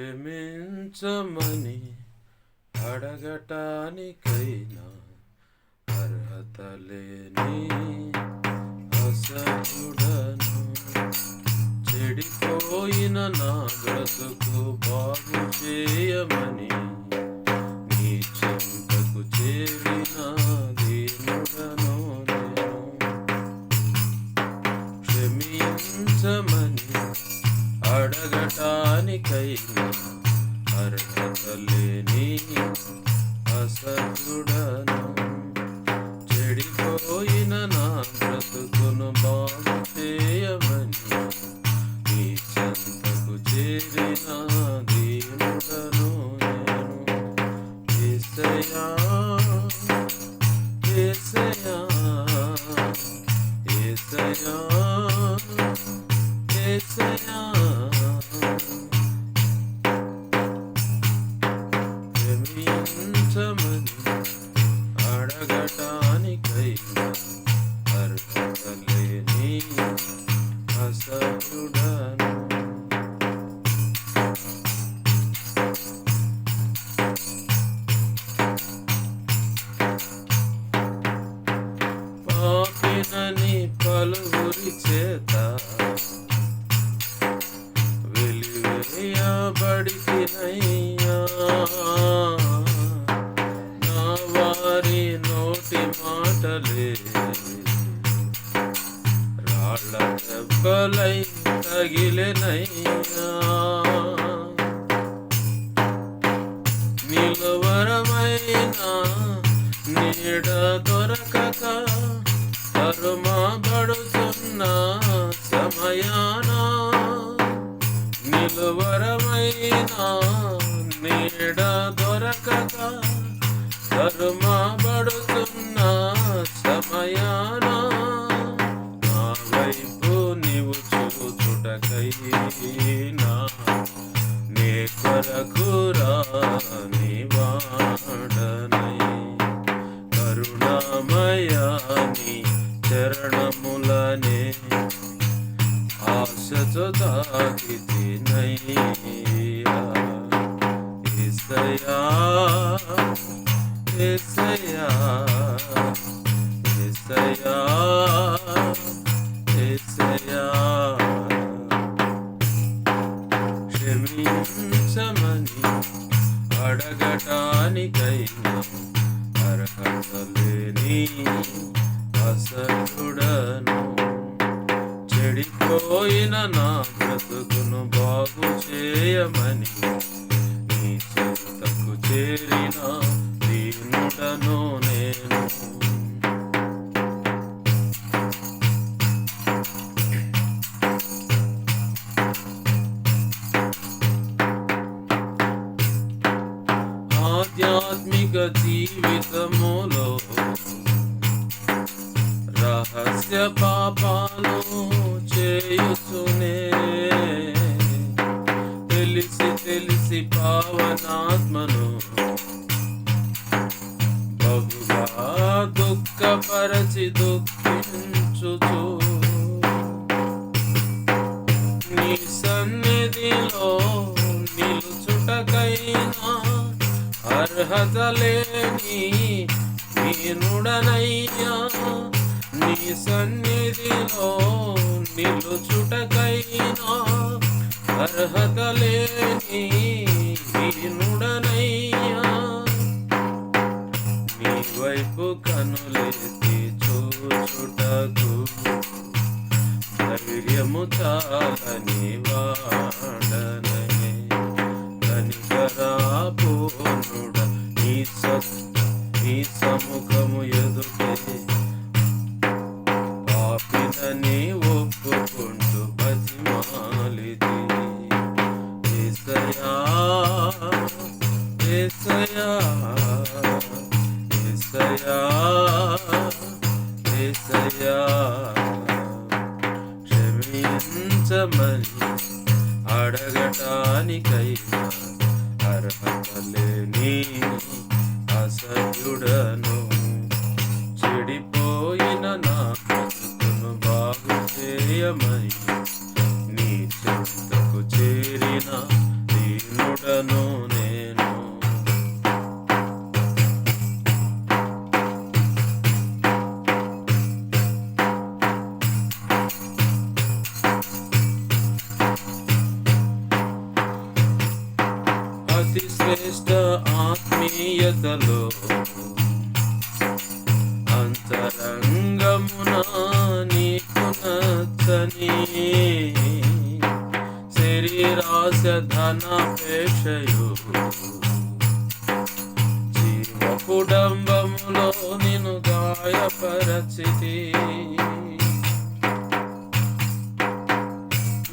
క్షమించమని అడగటానికైనా అర్హత లేని అసలుడను చెడిపోయిన నా బ్రతుకు బాగు చేయమని నీ చెంతకు చేరి చెడిపోయిన నా బ్రతుకును బాగు చేయమని నీ చెంతకు చేరిన దీనుడను నేను. ఏసయ్యా ఏసయ్యా ఏసయ్యా ఏసయ్యా. అడగటానికైనా అర్హత లేని అసలుడను పాపినని పలువురి చేత వెలివేయబడితినయ్యా మాటలే. రాళ్ళ దెబ్బలై తగిలినయ్యా. నిలువరమైన నీడ దొరకక తరుమబడుతున్న సమయాన నిలువరమైన నీడ దొరకక తరుమబడుతున్న కరుణామయాని చరణములనే ఆశతో తాకితినయ్యా ఏసయ్యా ఏసయ్యా ఏసయ్యా ఏసయ్యా. క్షమించమని అడగటానికైనా కదలేని అసలుడను చెడిపోయిన నా బ్రతుకును బాగు చేయమని నీ చెంతకు చేరిన దీనుడను నేను. జీవితములో రహస్య పాపాలు చేయుచునే. తెలిసి తెలిసి పావనాత్మను బహుగా దుఃఖపరచి దుఃఖించుచు. నీ సన్నిధిలో నిలుచుటకైనా అర్హత లేని దీనుడనయ్యా నీ సన్నిధిలో నిలుచుటకైనా అర్హత లేని దీనుడనయ్యా నీ వైపు కనులెత్తి చూచుటకు ధైర్యము చాలని వాడననే కనికరాపూర్ణుడ నీ సత్తు నీ సముఖము ఎదుటే. పాపినని ఒప్పుకుంటూ బతిమాలిది ఏసయా ఏసయా ఏసయా అసహ్యుడను ఆత్మీయతలో అంతరంగమున నీకు నచ్చని శరీరాశ ధనపేక్షయు జీవ కుటుంబములో నిన్ను గాయపరచితి.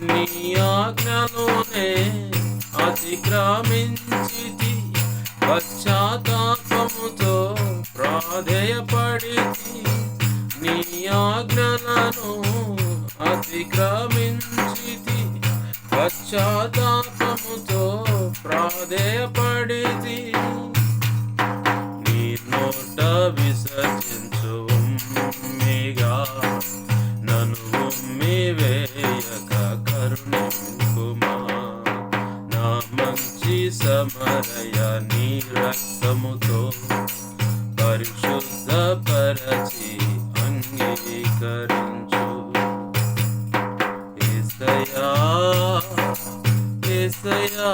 నీ ఆజ్ఞలోనే అతిక్రమించి పశ్చాత్తాపముతో ప్రాధేయపడి నీ ఆజ్ఞలను అతిక్రమించితి. పశ్చాత్తాపముతో ప్రాధేయపడితి. నీ రక్తముతో పరిశుద్ధపరచి అంగీకరించు ఏసయా ఏసయా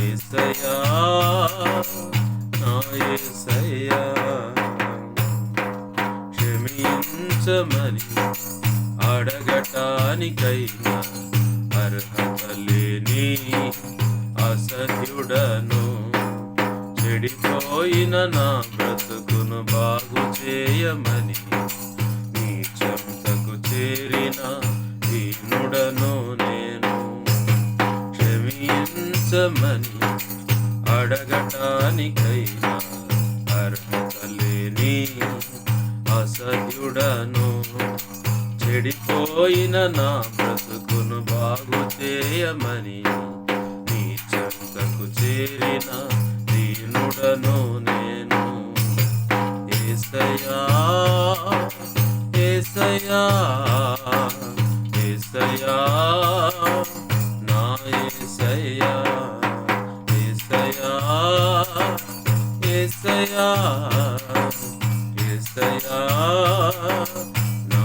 ఏసయా నా ఏసయ్యా క్షమించమని అడగటానికైనా అర్హత లేని అసహ్యుడను చెడిపోయిన నా బ్రతుకును బాగు చేయమని నీ చెంతకు చేరిన దీనుడను నేను క్షమించమని అడగటానికైనా అర్హత లేని అసహ్యుడను చెడిపోయిన నా బ్రతుకును బాగు చేయమని చెంతకు చేరిన దీనుడను నేను. ఏసయా ఏసయా ఏసయా నా ఏసయ్యా నా